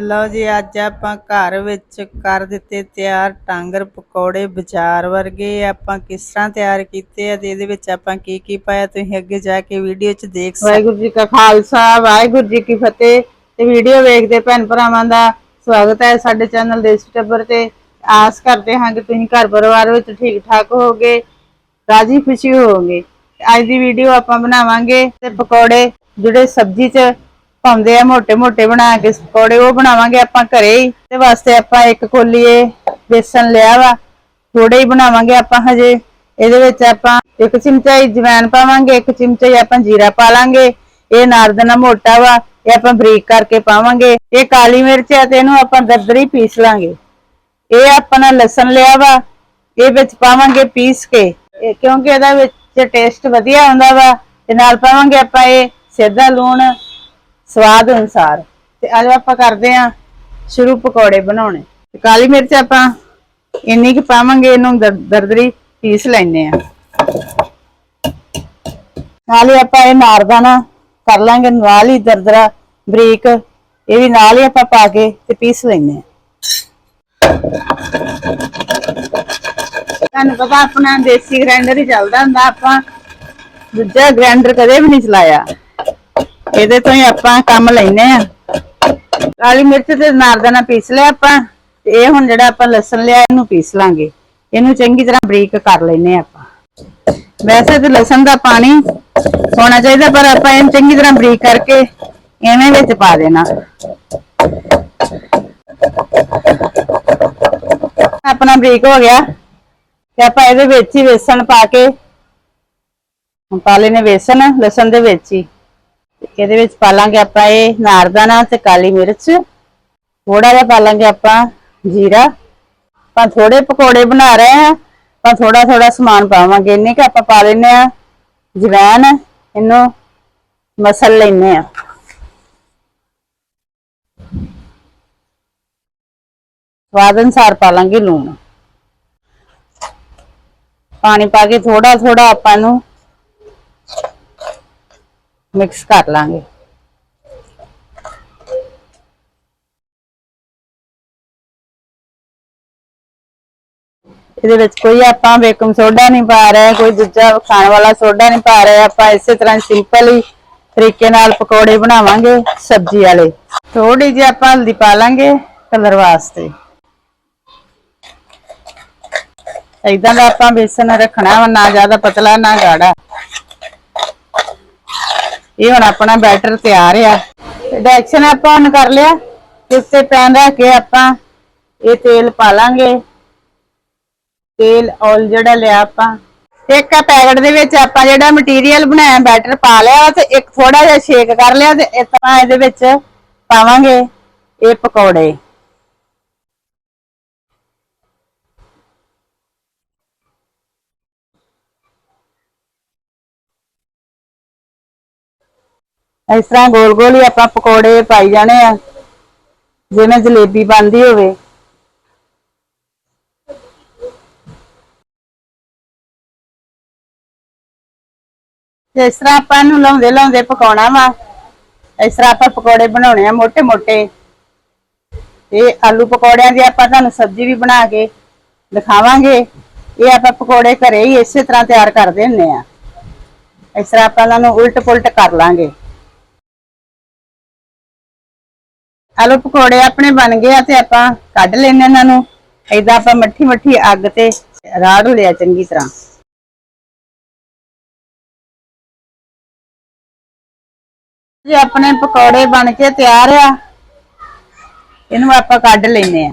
ਲਓ ਜੀ, ਅੱਜ ਆਪਾਂ ਘਰ ਵਿੱਚ ਕਰ ਦਿੱਤੇ ਤਿਆਰ ਟਾਂਗਰ ਪਕੌੜੇ ਬਾਜ਼ਾਰ ਵਰਗੇ। ਆਪਾਂ ਕਿਸ ਤਰ੍ਹਾਂ ਤਿਆਰ ਕੀਤੇ ਆ ਤੇ ਇਹਦੇ ਵਿੱਚ ਆਪਾਂ ਕੀ ਕੀ ਪਾਇਆ, ਤੁਸੀਂ ਅੱਗੇ ਜਾ ਕੇ ਵੀਡੀਓ 'ਚ ਦੇਖ ਸਕਦੇ ਵਾਹਿਗੁਰੂ ਜੀ ਕਾ ਖਾਲਸਾ, ਵਾਹਿਗੁਰੂ ਜੀ ਕੀ ਫਤਿਹ। ਤੇ ਵੀਡੀਓ ਵੇਖਦੇ ਭੈਣ ਭਰਾਵਾਂ ਦਾ ਸਵਾਗਤ ਹੈ ਸਾਡੇ ਚੈਨਲ ਦੇਸੀ ਟੱਬਰ ਤੇ। ਆਸ ਕਰਦੇ ਹਾਂ ਕਿ ਤੁਸੀਂ ਘਰ ਪਰਿਵਾਰ ਵਿੱਚ ਠੀਕ ਠਾਕ ਹੋਗੇ ਰਾਜੀ ਖੁਸ਼ੀ ਹੋਵੋਗੇ। ਅੱਜ ਦੀ ਵੀਡੀਓ ਆਪਾਂ ਬਣਾਵਾਂਗੇ ਤੇ ਪਕੌੜੇ ਜਿਹੜੇ ਸਬਜ਼ੀ 'ਚ ਪਾਉਂਦੇ ਆ, ਮੋਟੇ ਮੋਟੇ ਬਣਾ ਕੇ, ਪਕੌੜੇ ਉਹ ਬਣਾਵਾਂਗੇ ਆਪਾਂ ਘਰੇ ਹੀ। ਤੇ ਵਾਸਤੇ ਆਪਾਂ ਇੱਕ ਕੋਲੀਏ ਬੇਸਣ ਲਿਆ ਵਾ ਥੋੜੇ ਹੀ ਬਣਾਵਾਂਗੇ ਆਪਾਂ ਹਜੇ। ਇਹਦੇ ਵਿੱਚ ਆਪਾਂ ਇੱਕ ਚਮਚਾ ਜਵੈਨ ਪਾਵਾਂਗੇ, ਇੱਕ ਚਮਚਾ ਹੀ ਆਪਾਂ ਜੀਰਾ ਪਾ ਲਾਂਗੇ। ਇਹ ਨਾਰਦਨਾ ਮੋਟਾ ਵਾ, ਇਹ ਆਪਾਂ ਬਰੀਕ ਕਰਕੇ ਪਾਵਾਂਗੇ। ਇਹ ਕਾਲੀ ਮਿਰਚ ਹੈ ਤੇ ਇਹਨੂੰ ਆਪਾਂ ਦਰਦਰੀ ਪੀਸ ਲਾਂਗੇ। ਇਹ ਆਪਣਾ ਲਸਣ ਲਿਆ ਵਾ, ਇਹ ਵਿੱਚ ਪਾਵਾਂਗੇ ਪੀਸ ਕੇ। ਕਿਉਂਕਿ ਇਹਦਾ ਵਿੱਚ ਟੇਸਟ ਵਧੀਆ ਆਉਂਦਾ ਵਾ, ਤੇ ਨਾਲ ਪਾਵਾਂਗੇ ਆਪਾਂ ਇਹ ਸੇਧਾ ਲੂਣ ਸਵਾਦ ਅਨੁਸਾਰ। ਤੇ ਅੱਜ ਆਪਾਂ ਕਰਦੇ ਆਂ ਸ਼ੁਰੂ ਪਕੌੜੇ ਬਣਾਉਣੇ। ਤੇ ਕਾਲੀ ਮਿਰਚ ਆਪਾਂ ਇੰਨੀ ਕਿ ਪਾਵਾਂਗੇ, ਇਹਨੂੰ ਦਰ- ਦਰਦਰੀ ਪੀਸ ਲੈਣੇ ਆ। ਨਾਲ ਹੀ ਆਪਾਂ ਇਹ ਨਾਰਦਾਨਾ ਕਰ ਲਾਂਗੇ, ਨਾਲ ਹੀ ਦਰਦਰਾ ਬਰੀਕ, ਇਹ ਵੀ ਨਾਲ ਹੀ ਆਪਾਂ ਪਾ ਕੇ ਤੇ ਪੀਸ ਲੈਣੇ ਆ। ਤੁਹਾਨੂੰ ਪਤਾ ਆਪਣਾ ਦੇਸੀ ਗ੍ਰਾਈਂਡਰ ਹੀ ਚੱਲਦਾ ਹੁੰਦਾ, ਆਪਾਂ ਦੂਜਾ ਗ੍ਰਾਈਂਡਰ ਕਦੇ ਵੀ ਨਹੀਂ ਚਲਾਇਆ। ਇਹਦੇ ਤੋਂ ਹੀ ਆਪਾਂ ਕੰਮ ਲੈਨੇ ਆ ਕਾਲੀ ਮਿਰਚ ਤੇ ਨਾਰਦਾਨਾ ਪੀਸ ਲਿਆ ਆਪਾਂ, ਤੇ ਇਹ ਹੁਣ ਜਿਹੜਾ ਆਪਾਂ ਲਸਣ ਲਿਆ, ਇਹਨੂੰ ਪੀਸ ਲਾਂਗੇ। ਇਹਨੂੰ ਚੰਗੀ ਤਰ੍ਹਾਂ ਬਰੀਕ ਕਰ ਲੈਨੇ ਆ ਆਪਾਂ। ਵੈਸੇ ਤੇ ਲਸਣ ਦਾ ਪਾਣੀ ਹੋਣਾ ਚਾਹੀਦਾ, ਪਰ ਆਪਾਂ ਇਹਨੂੰ ਚੰਗੀ ਤਰ੍ਹਾਂ ਬਰੀਕ ਕਰਕੇ ਐਵੇਂ ਵਿੱਚ ਪਾ ਦੇਣਾ। ਆਪਣਾ ਬਰੀਕ ਹੋ ਗਿਆ, ਤੇ ਆਪਾਂ ਇਹਦੇ ਵਿੱਚ ਹੀ ਵੇਸਣ ਪਾ ਕੇ ਪਾ ਲੈਨੇ ਵੇਸਣ, ਲਸਣ ਦੇ ਵਿੱਚ ਹੀ। ਇਹਦੇ ਵਿੱਚ ਪਾ ਲਾਂਗੇ ਆਪਾਂ ਇਹ ਨਾਰਦਾਨਾ ਤੇ ਕਾਲੀ ਮਿਰਚ। ਥੋੜਾ ਜਿਹਾ ਪਾ ਲਾਂਗੇ ਆਪਾਂ ਜੀਰਾ। ਆਪਾਂ ਥੋੜੇ ਪਕੌੜੇ ਬਣਾ ਰਹੇ ਹਾਂ, ਆਪਾਂ ਥੋੜਾ ਥੋੜਾ ਸਮਾਨ ਪਾਵਾਂਗੇ। ਇੰਨੇ ਕਿ ਆਪਾਂ ਪਾ ਲੈਨੇ ਆ ਜਵੈਨ ਇਹਨੂੰ ਮਸਲ ਲੈਨੇ ਆ ਸਵਾਦ ਅਨੁਸਾਰ ਪਾ ਲਾਂਗੇ ਲੂਣ। ਪਾਣੀ ਪਾ ਕੇ ਥੋੜਾ ਥੋੜਾ ਆਪਾਂ ਨੂੰ ਮਿਕਸ ਕਰ ਲਾਂਗੇ। ਇਹਦੇ ਵਿੱਚ ਕੋਈ ਆਪਾਂ ਬੇਕਿੰਗ ਸੋਡਾ ਨਹੀਂ ਪਾ ਰਹੇ, ਕੋਈ ਦੂਜਾ ਖਾਣ ਵਾਲਾ ਸੋਡਾ ਨਹੀਂ ਪਾ ਰਹੇ, ਆਪਾਂ ਇਸੇ ਤਰ੍ਹਾਂ ਸਿੰਪਲ ਹੀ ਤਰੀਕੇ ਨਾਲ ਪਕੌੜੇ ਬਣਾਵਾਂਗੇ ਸਬਜ਼ੀ ਵਾਲੇ। ਥੋੜੀ ਜਿਹੀ ਆਪਾਂ ਹਲਦੀ ਪਾ ਲਾਂਗੇ ਕਲਰ ਵਾਸਤੇ। ਇਦਾਂ ਦਾ ਆਪਾਂ ਬੇਸਨ ਰੱਖਣਾ ਵਾ, ਨਾ ਜ਼ਿਆਦਾ ਪਤਲਾ, ਨਾ ਗਾੜਾ। ਇਹ ਹੁਣ ਆਪਣਾ ਬੈਟਰ ਤਿਆਰ ਆ। ਡਾਇਰੈਕਸ਼ਨ ਆਪਾਂ ਹੁਣ ਕਰ ਲਿਆ। ਤੇ ਪੈਨ ਰੱਖ ਕੇ ਆਪਾਂ ਇਹ ਤੇਲ ਪਾ ਲਾਂਗੇ ਤੇਲ ਔਲ ਜਿਹੜਾ ਲਿਆ ਆਪਾਂ। ਇੱਕ ਆ ਪੈਕਟ ਦੇ ਵਿੱਚ ਆਪਾਂ ਜਿਹੜਾ ਮਟੀਰੀਅਲ ਬਣਾਇਆ, ਬੈਟਰ ਪਾ ਲਿਆ ਤੇ ਇੱਕ ਥੋੜਾ ਜਿਹਾ ਸ਼ੇਕ ਕਰ ਲਿਆ ਤੇ ਇਸ ਤਰ੍ਹਾਂ ਇਹਦੇ ਵਿੱਚ ਪਾਵਾਂਗੇ ਇਹ ਪਕੌੜੇ। ਇਸ ਤਰ੍ਹਾਂ ਗੋਲ ਗੋਲ ਹੀ ਆਪਾਂ ਪਕੌੜੇ ਪਾਈ ਜਾਣੇ ਆ। ਜਿਵੇਂ ਜਲੇਬੀ ਬਣਦੀ ਹੋਵੇ। ਇਸ ਤਰ੍ਹਾਂ ਆਪਾਂ ਨੂੰ ਲਾਉਂਦੇ ਲਾਉਂਦੇ ਪਕਾਉਣਾ ਵਾ। ਇਸ ਤਰ੍ਹਾਂ ਆਪਾਂ ਪਕੌੜੇ ਬਣਾਉਣੇ ਆ ਮੋٹے ਮੋٹے ਇਹ ਆਲੂ ਪਕੌੜਿਆਂ ਦੀ ਆਪਾਂ ਤੁਹਾਨੂੰ ਸਬਜ਼ੀ ਵੀ ਬਣਾ ਕੇ ਦਿਖਾਵਾਂਗੇ। ਇਹ ਆਪਾਂ ਪਕੌੜੇ ਘਰੇ ਹੀ ਇਸੇ ਤਰ੍ਹਾਂ ਤਿਆਰ ਕਰਦੇ ਹੁੰਨੇ ਆ। ਇਸ ਤਰ੍ਹਾਂ ਆਪਾਂ ਇਹਨਾਂ ਨੂੰ ਉਲਟ ਪੁਲਟ ਕਰ ਲਾਂਗੇ। ਆਲੂ ਪਕੌੜੇ ਆਪਣੇ ਬਣ ਗਏ ਆ ਤੇ ਆਪਾਂ ਕੱਢ ਲੈਣੇ ਇਹਨਾਂ ਨੂੰ। ਏਦਾਂ ਆਪਾਂ ਮੱਠੀ ਮੱਠੀ ਅੱਗ ਤੇ ਰਾੜ ਲਿਆ ਚੰਗੀ ਤਰ੍ਹਾਂ। ਜੀ, ਆਪਣੇ ਪਕੌੜੇ ਬਣ ਕੇ ਤਿਆਰ ਆ। ਇਹਨੂੰ ਆਪਾਂ ਕੱਢ ਲੈਨੇ ਆ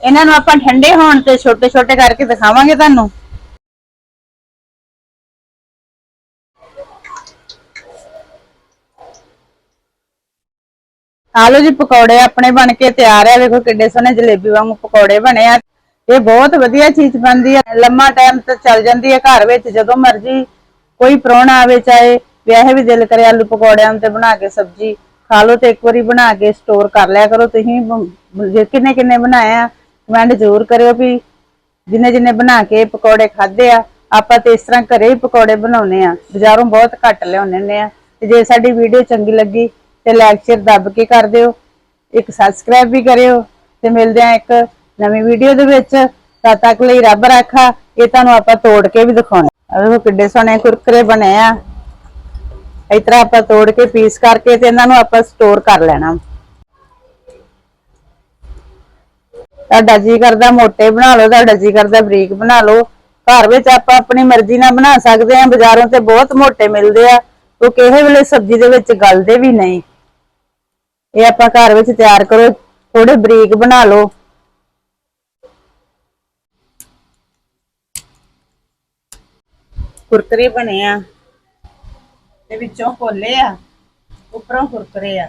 ਇਹਨਾਂ ਨੂੰ ਆਪਾਂ ਠੰਡੇ ਹੋਣ ਤੇ ਛੋਟੇ ਛੋਟੇ ਕਰਕੇ ਦਿਖਾਵਾਂਗੇ ਤੁਹਾਨੂੰ। ਆਲੂ ਜੀ, ਪਕੌੜੇ ਆਪਣੇ ਬਣ ਕੇ ਤਿਆਰ ਆ। ਵੇਖੋ ਕਿੰਨੇ ਸੋਹਣੇ ਜਲੇਬੀ ਵਾਂਗੂ ਪਕੌੜੇ ਬਣੇ ਆ। ਇਹ ਬਹੁਤ ਵਧੀਆ ਚੀਜ਼ ਬਣਦੀ ਆ। ਲੰਮਾ ਟਾਈਮ ਤੇ ਚੱਲ ਜਾਂਦੀ ਹੈ ਘਰ ਵਿੱਚ, ਜਦੋਂ ਮਰਜ਼ੀ ਕੋਈ ਪ੍ਰਾਹੁਣਾ ਆਵੇ, ਚਾਹੇ ਵਿਆਹੇ ਵੀ ਦਿਲ ਕਰੇ ਆਲੂ ਪਕੌੜਿਆਂ ਤੇ ਬਣਾ ਕੇ ਸਬਜ਼ੀ, ਖਾ ਲਓ ਤੇ ਇੱਕ ਵਾਰੀ ਬਣਾ ਕੇ ਸਟੋਰ ਕਰ ਲਿਆ ਕਰੋ। ਤੁਸੀਂ ਜੇ ਕਿੰਨੇ ਕਿੰਨੇ ਬਣਾਏ ਆ ਕਮੈਂਟ ਜ਼ਰੂਰ ਕਰਿਓ ਵੀ ਜਿੰਨੇ ਜਿੰਨੇ ਬਣਾ ਕੇ ਪਕੌੜੇ ਖਾਦੇ ਆ, ਆਪਾਂ ਤੇ ਇਸ ਤਰ੍ਹਾਂ ਘਰੇ ਹੀ ਪਕੌੜੇ ਬਣਾਉਨੇ ਆ। ਬਾਜ਼ਾਰੋਂ ਬਹੁਤ ਘੱਟ ਲਿਆਉਂਦੇ ਨੇ ਆ। ਤੇ ਜੇ ਸਾਡੀ ਵੀਡੀਓ ਚੰਗੀ ਲੱਗੀ ਤੇ ਲਾਈਕ ਸ਼ੇਅਰ ਦੱਬ ਕੇ ਕਰ ਦਿਓ। ਇੱਕ ਸਬਸਕ੍ਰਾਈਬ ਵੀ ਕਰਿਓ ਤੇ ਮਿਲਦੇ ਆ ਇੱਕ ਨਵੀਂ ਵੀਡੀਓ ਦੇ ਵਿੱਚ। ਤਦ ਤੱਕ ਲਈ ਰੱਬ ਰੱਖਾ, ਇਹ ਤੁਹਾਨੂੰ ਆਪਾਂ ਤੋੜ ਕੇ ਵੀ ਦਿਖਾਉਣੇ। ਆ ਵੇਖੋ ਕਿੱਡੇ ਸੋਹਣੇ ਕੁਰਕਰੇ ਬਣੇ ਆ। ਇਸ ਤਰ੍ਹਾਂ ਆਪਾਂ ਤੋੜ ਕੇ ਪੀਸ ਕਰਕੇ ਤੇ ਇਹਨਾਂ ਨੂੰ ਆਪਾਂ ਸਟੋਰ ਕਰ ਲੈਣਾ। ਤੁਹਾਡਾ ਜੀ ਕਰਦਾ ਮੋਟੇ ਬਣਾ ਲਓ, ਤੁਹਾਡਾ ਜੀ ਕਰਦਾ ਬਰੀਕ ਬਣਾ ਲਓ। ਘਰ ਵਿੱਚ ਆਪਾਂ ਆਪਣੀ ਮਰਜ਼ੀ ਨਾਲ ਬਣਾ ਸਕਦੇ ਹਾਂ। ਬਾਜ਼ਾਰੋਂ ਤੇ ਬਹੁਤ ਮੋਟੇ ਮਿਲਦੇ ਆ। ਉਹ ਕਿਸੇ ਵੇਲੇ ਸਬਜ਼ੀ ਦੇ ਵਿੱਚ ਗਲਦੇ ਵੀ ਨਹੀਂ। ਇਹ ਆਪਾਂ ਘਰ ਵਿੱਚ ਤਿਆਰ ਕਰੋ ਥੋੜੇ ਬਰੀਕ ਬਣਾ ਲਓ। ਕੁਰਕਰੇ ਬਣੇ ਆ। ਤੇ ਵਿੱਚੋਂ ਖੋਲੇ ਆ, ਉੱਪਰੋਂ ਕੁਰਕਰੇ ਆ।